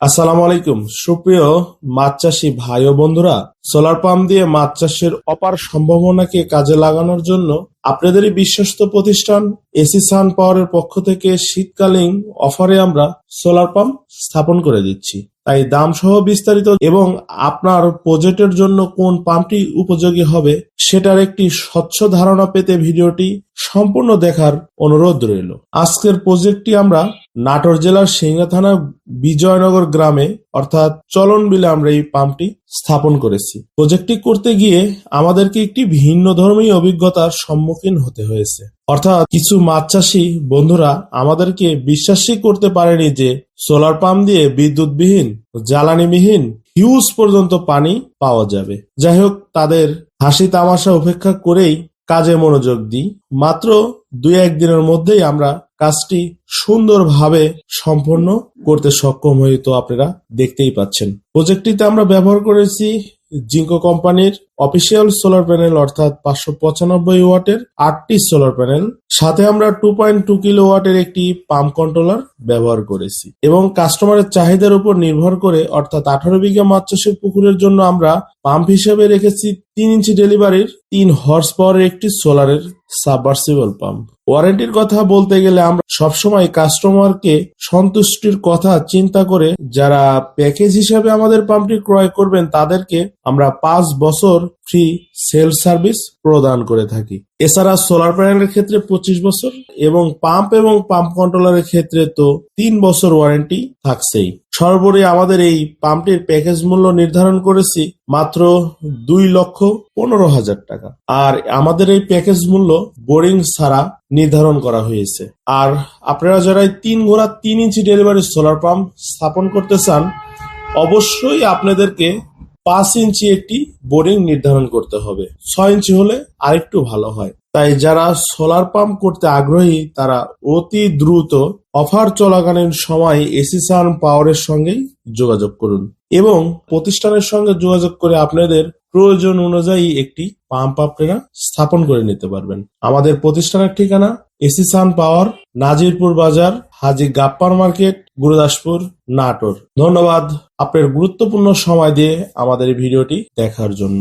আসসালামু আলাইকুম। সুপ্রিয় মাছ চাষি ভাই ও বন্ধুরা, সোলার পাম্প দিয়ে মাছ চাষের অপার সম্ভাবনাকে কাজে লাগানোর জন্য আপনাদেরই বিশ্বস্ত প্রতিষ্ঠান এসি সান পাওয়ারের পক্ষ থেকে শীতকালীন অফারে আমরা সোলার পাম্প স্থাপন করে দিচ্ছি। তাই দাম সহ বিস্তারিত এবং আপনার প্রজেক্টের জন্য কোন পাম্পটি উপযোগী হবে সেটার একটি স্বচ্ছ ধারণা পেতে ভিডিওটি সম্পূর্ণ দেখার অনুরোধ রইল। আজকের প্রজেক্টটি আমরা নাটোর জেলার সিংহা থানা বিজয়নগর গ্রামে, অর্থাৎ চলন বিলে আমরা এই পাম্পটি স্থাপন করেছি। প্রজেক্টটি করতে গিয়ে আমাদেরকে একটি ভিন্ন ধর্মী অভিজ্ঞতার সম্মুখীন হতে হয়েছে। অর্থাৎ কিছু মাছ চাষি বন্ধুরা আমাদেরকে বিশ্বাসই করতে পারেনি যে সোলার পাম্প দিয়ে বিদ্যুৎবিহীন, জ্বালানিবিহীন, হিউজ পর্যন্ত পানি পাওয়া যাবে। যাই হোক, তাদের হাসি তামাশা উপেক্ষা করেই কাজে মনোযোগ দিই। মাত্র দুই একদিনের মধ্যেই আমরা কাজটি সুন্দরভাবে সম্পন্ন করতে সক্ষম হই তো আপনারা দেখতেই পাচ্ছেন। প্রজেক্টটিতে আমরা ব্যবহার করেছি জিঙ্কো কোম্পানির অফিসিয়াল সোলার প্যানেল, অর্থাৎ পাঁচশো পঁচানব্বই ওয়াটের আটটি সোলার প্যানেল। সাথে আমরা টু পয়েন্ট টু কিলো ওয়াটের একটি পাম্প কন্ট্রোলার ব্যবহার করেছি। এবং কাস্টমারের চাহিদার উপর নির্ভর করে, অর্থাৎ আঠারো বিঘা মাছ চাষের পুকুরের জন্য আমরা পাম্প হিসেবে রেখেছি তিন ইঞ্চি ডেলিভারির তিন হর্স পাওয়ারের একটি সোলারের সাবমার্সিবল পাম্প ওয়ারেন্টির কথা বলতে গেলে আমরা সবসময় কাস্টমারকে সন্তুষ্টির কথা চিন্তা করে যারা প্যাকেজ হিসাবে আমাদের পাম্পটি ক্রয় করবেন, তাদেরকে আমরা পাঁচ বছর ফ্রি সেল সার্ভিস প্রদান করে থাকি। এছাড়া সোলার প্যানেলের ক্ষেত্রে পঁচিশ বছর এবং পাম্প এবং পাম্প কন্ট্রোলারের ক্ষেত্রে তো তিন বছর ওয়ারেন্টি থাকছেই। সর্বোপরি আমাদের এই পাম্পটির প্যাকেজ মূল্য নির্ধারণ করেছি মাত্র দুই লক্ষ পনেরো হাজার টাকা। আর আমাদের এই প্যাকেজ মূল্য বোরিং ছাড়া নির্ধারণ করা হয়েছে। আর আপনারা যারা তিন ঘোড়া তিন ইঞ্চি ডেলিভারি সোলার পাম্প স্থাপন করতে চান, অবশ্যই আপনাদেরকে পাঁচ ইঞ্চি একটি বোরিং নির্ধারণ করতে হবে। ছয় ইঞ্চি হলে আরেকটু ভালো হয়। তাই যারা সোলার পাম্প করতে আগ্রহী, তারা অতি দ্রুত অফার চলাকালীন সময় এসি সান পাওয়ারের সঙ্গেই যোগাযোগ করুন এবং প্রতিষ্ঠানের সঙ্গে যোগাযোগ করে আপনাদের প্রয়োজন অনুযায়ী একটি পাম্প আপনারা স্থাপন করে নিতে পারবেন। আমাদের প্রতিষ্ঠানের ঠিকানা AC sun power, Nazirpur Bazar, Haji Gappar market, Gurudaspur, Natore. ধন্যবাদ। আপনার গুরুত্বপূর্ণ সময় দিয়ে আমাদের ভিডিওটি দেখার জন্য।